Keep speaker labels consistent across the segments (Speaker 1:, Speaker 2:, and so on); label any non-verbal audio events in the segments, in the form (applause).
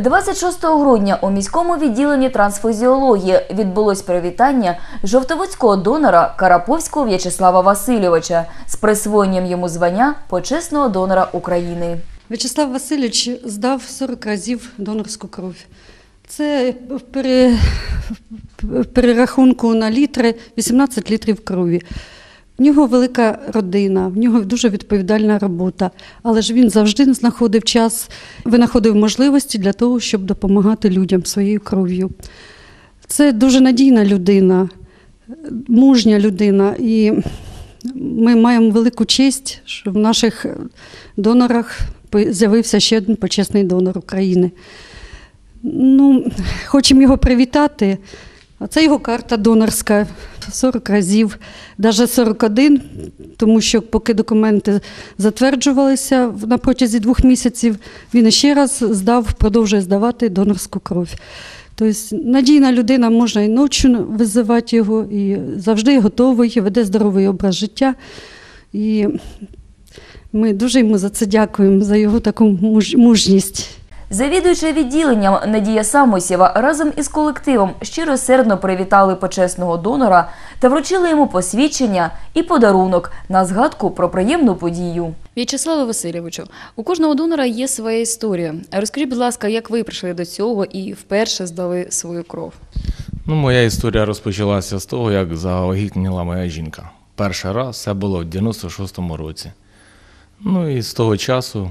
Speaker 1: 26 грудня у міському відділенні трансфузіології відбулось привітання жовтоводського донора Караповського В'ячеслава Васильовича з присвоєнням йому звання почесного донора України.
Speaker 2: В'ячеслав Васильович здав 40 разів донорську кров. Це в пере- перерахунку на літри 18 літрів крові. В нього велика родина, в нього дуже відповідальна робота, але ж він завжди знаходив час, винаходив можливості для того, щоб допомагати людям своєю кров'ю. Це дуже надійна людина, мужня людина, і ми маємо велику честь, що в наших донорах з'явився ще один почесний донор України. Ну, хочемо його привітати. А це його карта донорська 40 разів, навіть 41, тому що поки документи затверджувалися на протязі двох місяців, він ще раз здав, продовжує здавати донорську кров. Тобто надійна людина можна і ночі визивати його, і завжди готовий, веде здоровий образ життя. І ми дуже йому за це дякуємо, за його таку мужність.
Speaker 1: Завідуюча відділенням Надія Самосєва разом із колективом щиросердно привітали почесного донора та вручили йому посвідчення і подарунок на згадку про приємну подію.
Speaker 3: В'ячеславе Васильовичу, у кожного донора є своя історія. Розкажіть, будь ласка, як ви прийшли до цього і вперше здали свою кров?
Speaker 4: Ну, моя історія розпочалася з того, як завагітніла моя жінка. Перший раз це було в 96-му році. Ну і з того часу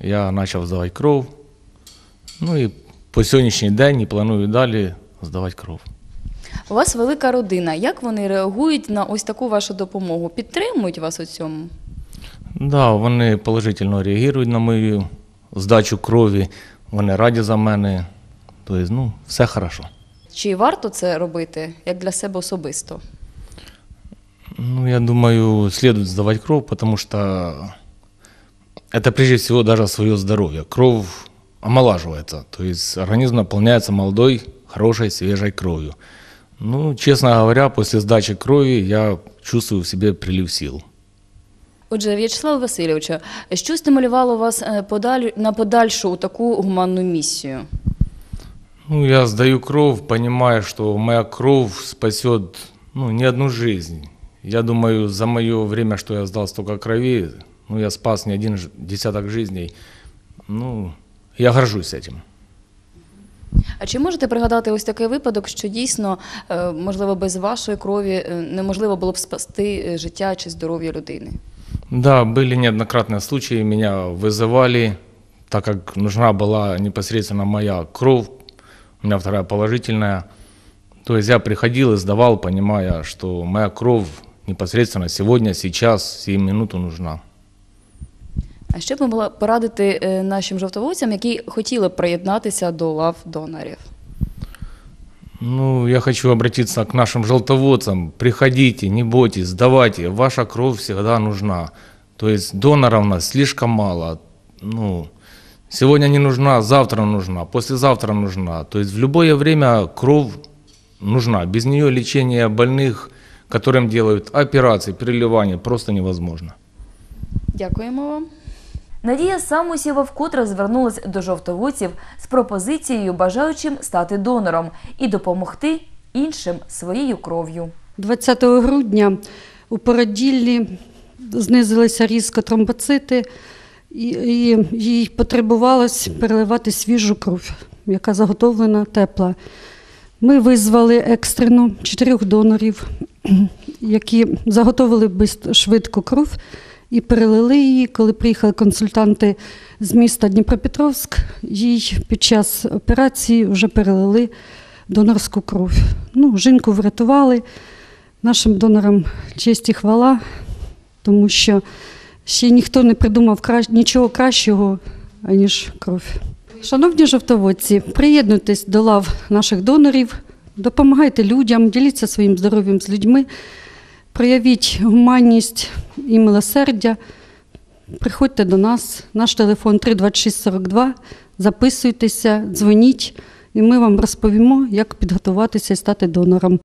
Speaker 4: я почав здавати кров. Ну і по сьогоднішній день і планую далі здавати кров.
Speaker 3: У вас велика родина. Як вони реагують на ось таку вашу допомогу? Підтримують вас у цьому?
Speaker 4: Да, вони положительно реагують на мою здачу крові, вони раді за мене. Тобто, ну, все хорошо.
Speaker 3: Чи варто це робити як для себе особисто?
Speaker 4: Ну, я думаю, следует сдавать кровь, потому что это прежде всего даже свое здоровье. Кровь омолаживается, то есть организм наполняется молодой, хорошей, свежей кровью. Ну, честно говоря, после сдачи крови я чувствую в себе прилив сил.
Speaker 3: Отже, В'ячеслав Васильовичу, що стимулювало вас подаль... на подальшу таку гуманну місію?
Speaker 4: Ну, я сдаю кровь, понимая, что моя кровь спасет ну, не одну жизнь. Я думаю, за мое время, что я сдал столько крови, ну, я спас не один десяток жизней. Ну, я горжусь этим.
Speaker 3: А чи можете пригадати ось такий випадок, що дійсно, е, можливо, без вашої крові е, неможливо було б спасти е, життя чи здоров'я людини?
Speaker 4: Да, были неоднократные случаи, меня вызывали, так как нужна была непосредственно моя кровь, у меня вторая положительная. То есть я приходил и сдавал, понимая, что моя кровь непосредственно сегодня, сейчас, сию минуту нужна.
Speaker 3: А що б ви могли порадити е, нашим жовтоводцям, які хотіли б приєднатися до лав донорів?
Speaker 4: Ну, я хочу обратиться к нашим желтоводцам. Приходите, не бойтесь, сдавайте. Ваша кровь всегда нужна. То есть доноров у нас слишком мало. Ну, сегодня не нужна, завтра нужна, послезавтра нужна. То есть в любое время кровь нужна. Без нее лечение больных, которым делают операции, переливания, просто невозможно.
Speaker 3: Дякуємо вам.
Speaker 1: Надія Самосєва вкотре звернулась до жовтоводців з пропозицією бажаючим стати донором і допомогти іншим своєю кров'ю.
Speaker 2: 20 грудня у породіллі знизилися різко тромбоцити, і, і їй потребувалось переливати свіжу кров, яка заготовлена тепла. Ми визвали екстрено чотирьох донорів, (clears throat) які заготовили швидко кров і перелили її. Коли приїхали консультанти з міста Дніпропетровськ, їй під час операції вже перелили донорську кров. Ну, жінку врятували. Нашим донорам честь і хвала, тому що ще ніхто не придумав нічого кращого, аніж кров. Шановні жовтоводці, приєднуйтесь до лав наших донорів, допомагайте людям, діліться своїм здоров'ям з людьми, проявіть гуманність і милосердя. Приходьте до нас, наш телефон 32642, записуйтеся, дзвоніть, і ми вам розповімо, як підготуватися і стати донором.